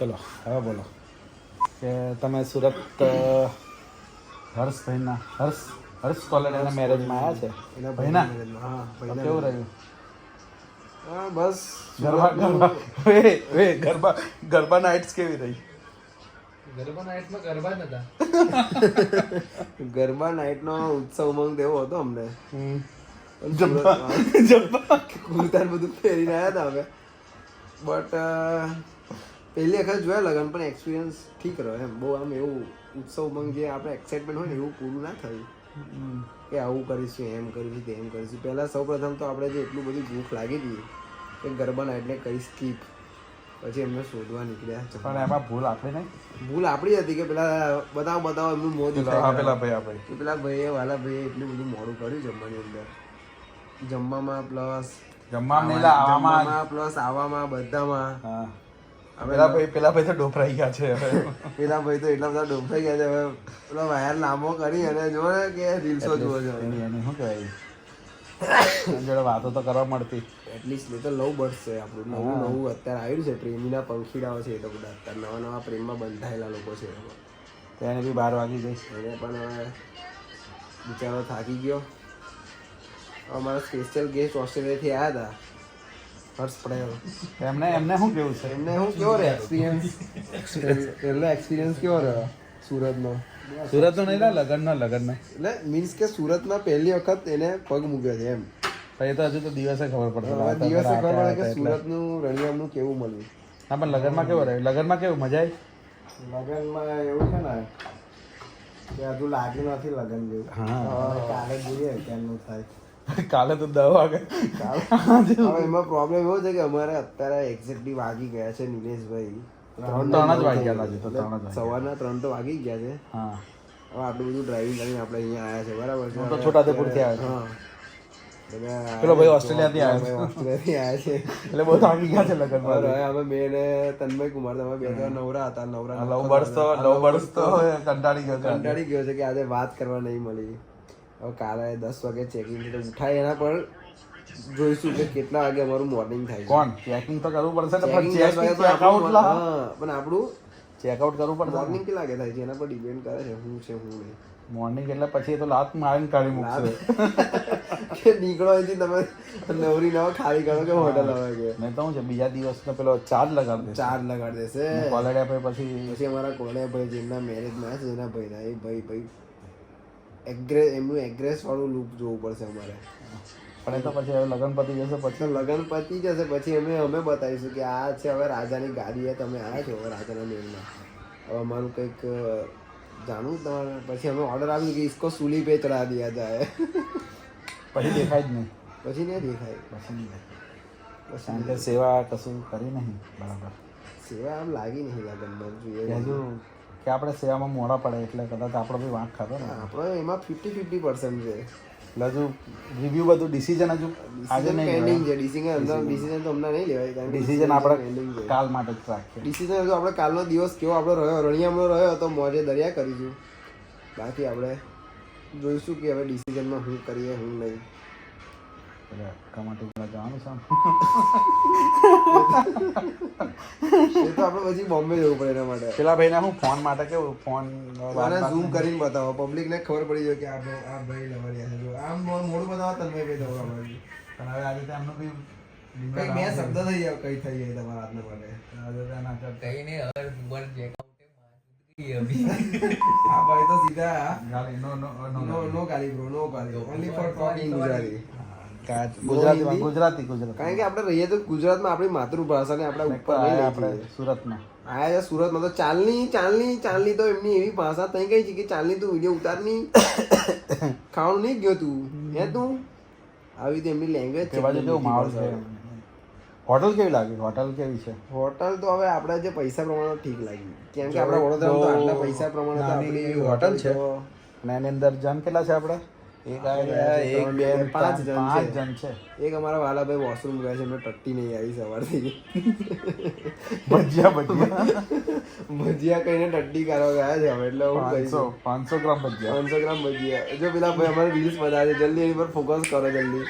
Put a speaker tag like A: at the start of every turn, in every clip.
A: ચલો હવે બોલો. કે તમે સુરત હર્ષભાઈના હર્ષ હર્ષ કોલેજના મેરેજમાં આવ્યા છે?
B: એના
A: ભાઈના?
B: હા
A: કેવું રહ્યું
B: હા બસ.
A: ગરબા ગરબા વે વે ગરબા ગરબા નાઇટ્સ કેવી રહી?
C: ગરબા નાઇટમાં ગરબા જ
B: ગરબા નાઇટનો ઉત્સવ ઉમંગ એવો હતો અમને.
A: જબ્બા જબ્બા
B: કુર્તાન બધું પહેરીને આવ્યા હતા અમે. બટ પહેલી વખત જોયા લગન પણ એક્સપિરિયન્સ ઠીક રહ્યો એમ. બહુ આમ એવું ઉત્સવ ઉમંગ જે આપણે એક્સાઇટમેન્ટ હોય ને એવું પૂરું ના થયું. કે આવું કરીશું એમ કરીશું તેમ કરીશું. પહેલાં સૌ પ્રથમ તો આપણે જે એટલું બધું ભૂખ લાગી હતી કે ગરબા એટલે કઈ સ્કીપ પછી એમને શોધવા નીકળ્યા.
A: પણ એમાં ભૂલ આપણે નહીં?
B: ભૂલ આપણી હતી કે પેલા બતાવો બતાવો એમનું મોં દેખાય
A: પેલા ભાઈ આપણે
B: પેલા ભાઈએ વાલા ભાઈએ એટલું બધું મોડું કર્યું જમવાની અંદર. જમવામાં પ્લસ જમવામાં પ્લસ આવવામાં બધામાં.
A: હા. પેલા ભાઈ પેલા ભાઈ તો ડોફરાઈ ગયા છે હવે.
B: પેલા ભાઈ તો એટલા બધા ડૂબાઈ ગયા છે. હવે પેલો વાયર લાંબો કરી અને જો ને કે રીલ્સો જુઓ છો
A: એની શું કહેવાય? જોડે વાતો તો કરવા મળતી.
B: એટલીસ્ટ એ તો લવ બર્ડ્સ છે આપણું. નવું નવું અત્યારે આવ્યું છે પ્રેમીના પંખીડાઓ છે એ તો બધા. અત્યારે નવા નવા પ્રેમમાં બંધાયેલા લોકો છે એ લોકો.
A: તો એને બી બાર વાગી જઈશ
B: એને પણ હવે બિચારો થાકી ગયો. અમારા સ્પેશિયલ ગેસ્ટ ઓસ્ટ્રેલિયાથી આવ્યા હતા. હર્ષ પટેલ
A: એમને એમને શું કેવું છે?
B: એમને શું કેવો રહ્યો? એક્સપિરિયન્સ એટલે એક્સપિરિયન્સ કેવો રહ્યો સુરતનો?
A: સુરત નો નહીં લગનના લગનના. લગન
B: એટલે મીન્સ કે સુરતમાં પહેલી વખત એને પગ મૂક્યો છે એમ.
A: પછી તો હજુ તો દિવસે ખબર પડશે.
B: દિવસે ખબર પડે કે સુરતનું રણિયામનું કેવું મળ્યું.
A: હા પણ લગનમાં કેવું રહ્યું? લગનમાં કેવું? મજા આવી?
B: લગનમાં એવું છે ને કે હજુ લાગ્યું નથી લગન જેવું. કાલે જોઈએ કેમનું થાય.
A: કાલે તો
B: હવે એમાં પ્રોબ્લેમ એવો છે કે અમારે અત્યારે એક્ઝેક્ટલી વાગી ગયા છે નિલેશભાઈ.
A: ત્રણ ત્રણ જ ત્રણ
B: સવારના ત્રણ તો વાગી ગયા છે.
A: હા.
B: હવે આટલું બધું ડ્રાઇવિંગ કરીને આપણે અહીંયા આવ્યા છે બરાબર છે?
A: તો છોટાઉદેપુરથી આવ્યો
B: હા.
A: પેલો ભાઈ ઓસ્ટ્રેલિયાથી આવ્યો
B: ઓસ્ટ્રેલિયાથી આવ્યા છે.
A: એટલે બહુ થાકી ગયા છે લગનમાં
B: હવે અમે મેં ને તન્મય કુમાર તમે બે તો નવરા હતા નવરા
A: લવ બર્ડસ તો લવ બર્ડસ તો કંટાળી ગયો
B: કંટાળી ગયો છે કે આજે વાત કરવા નહીં મળી. હવે કાલે દસ વાગે ચેકિંગ તો ઉઠાય એના પર જોઈશું કે કેટલા વાગે અમારું મોર્નિંગ થાય
A: કોણ? ચેકિંગ તો કરવું પડશે ને પણ ચેકઆઉટ
B: હા, પણ આપણું
A: ચેકઆઉટ કરવું પડશે.
B: મોર્નિંગ કેટલા વાગે થાય છે? એના પર ડિપેન્ડ કરે છે હું છે હું નહીં.
A: મોર્નિંગ એટલે પછી એ તો લાત મારીને કાઢી મૂકશે.
B: કે નીકળો અહીંથી તમે નવરી નવા ખાલી કરો કે હોટલ આવે કે?
A: મેં તો છે બીજા દિવસનો પેલો ચાર્જ લગાડ દેશે
B: ચાર્જ લગાડ દેશે.
A: આપે પછી
B: પછી અમારા કોણે ભાઈ જેમના મેરેજમાં છે એના ભાઈના એ ભાઈ ભાઈ એગ્રેસ એમનું એગ્રેસવાળું લુક જોવું પડશે અમારે.
A: પણ એ તો પછી હવે લગ્ન પતી જશે પછી.
B: લગ્ન પતી જશે પછી અમે અમે બતાવીશું કે આ છે હવે રાજાની ગાડી છે તમે આવ્યા છો હવે રાજાના મેળમાં. હવે અમારું કંઈક જાણવું તમારે? પછી અમે ઓર્ડર આપ્યું કે ઇસકો સુલી પે ચડા દિયા જાય
A: પછી દેખાય જ નહીં.
B: પછી નહીં દેખાય.
A: પછી નહીં દેખાય. પછી સેવા કશું કરી નહીં. બરાબર.
B: સેવા આમ લાગી નહીં લગ્નમાં જોઈએ.
A: કે આપણે સેવામાં મોડા પડે એટલે કદાચ આપણો બી વાંક ખાતો ને.
B: આપણો એમાં ફિફ્ટી ફિફ્ટી પર્સન્ટ છે.
A: એટલે હજુ રિવ્યુ બધું ડિસિઝન હજુ આજે નહીં
B: પેન્ડિંગ છે ડિસિઝન અંદર ડિસિઝન તો હમણાં નહીં લેવાય કારણ
A: ડિસિઝન આપણે કાલ માટે જ રાખીએ.
B: ડિસિઝન હજુ આપણે કાલનો દિવસ કેવો આપણો રહ્યો રણિયામાં રહ્યો તો મોજે દરિયા કરીશું. બાકી આપણે જોઈશું કે હવે ડિસિઝનમાં શું કરીએ શું નહીં.
A: એટલે માટે જવાનું છે
B: એ તો આપણે પછી બોમ્બે જવું પડે એના માટે
A: પેલા ભાઈને હું ફોન માટે કેવું ફોન
B: મને ઝૂમ કરીને બતાવો પબ્લિકને ખબર પડી જાય કે આ ભાઈ આ ભાઈ લવરિયા છે આમ બતાવો તન્મય ભાઈ દવડાવવાનું
A: પણ હવે આજે તો એમનું બી
B: શબ્દ થઈ જાય કઈ થઈ જાય તમારા હાથના માટે
A: આજે તો એના
C: કઈ નહીં હવે ઉંમર ચેકઆઉટ
B: આ ભાઈ તો સીધા
A: નો નો નો
B: નો નો ગાલી બ્રો નો ગાલી ઓનલી ફોર ટોકિંગ ગુજરાતી
A: કાચ. ગુજરાતીમાં ગુજરાતી ગુજરાત.
B: કારણ કે આપણે રહીએ તો ગુજરાતમાં આપણી માતૃભાષાને આપણે ઉપર
A: આપણે સુરતમાં
B: આયા છે સુરતમાં તો ચાલની ચાલની ચાલની તો એમની એવી ભાષા તઈ કઈ છે કે ચાલની તું વીડિયો ઉતારની. ખાવાનું નહીં ગયો તું. હે તું? આવી રીતે એમની લેંગ્વેજ
A: માહોલ છે. હોટલ કેવી લાગી? હોટલ કેવી છે?
B: હોટલ તો હવે આપણે જે પૈસા પ્રમાણે ઠીક લાગી કેમ કે આપણે વડોદરામાં તો આટલા પૈસા પ્રમાણે
A: હોટલ છે. અને એની અંદર જણ કેટલા છે આપણે? એક અમારા વાલા એક બે
B: પાંચ
A: પાંચ
B: જણ છે. એક અમારા વાલાભાઈ વોશરૂમ ગયા છે એમને ટટ્ટી નહીં આવી સવારથી.
A: ભજીયા ભજીયા.
B: ભજીયા કહીને ટટ્ટી કરવા ગયા છે હવે એટલે હું કહીશ
A: પાંચસો ગ્રામ ભજીયા.
B: પાંચસો ગ્રામ ભજીયા. જો પેલા ભાઈ અમારે રીલ્સ બધા છે જલ્દી એની પર ફોકસ કરો જલ્દી.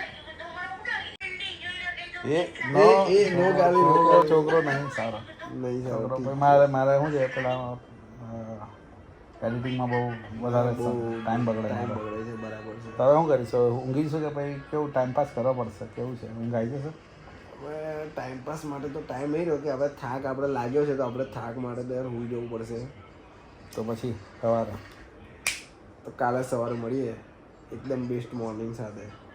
A: એ
B: નો ગાલી
A: છોકરો નહીં સારો.
B: નહીં સારું
A: મારે મારે શું છે પેલા એડિટિંગમાં બહુ વધારે ટાઈમ બગડે
B: ટાઈમ બગડે છે બરાબર શું
A: કરીશો? ઊંઘી શું કરીશું ઊંઘીશું કે પછી કેવું ટાઈમ પાસ કરવો પડશે? કેવું છે? ઊંઘ આવી જશે?
B: હવે ટાઈમ પાસ માટે તો ટાઈમ એ રહ્યો કે હવે થાક આપણે લાગ્યો છે તો આપણે થાક માટે તો યાર જવું પડશે.
A: તો પછી સવારે?
B: તો કાલે સવારે મળીએ. એકદમ બેસ્ટ મોર્નિંગ સાથે.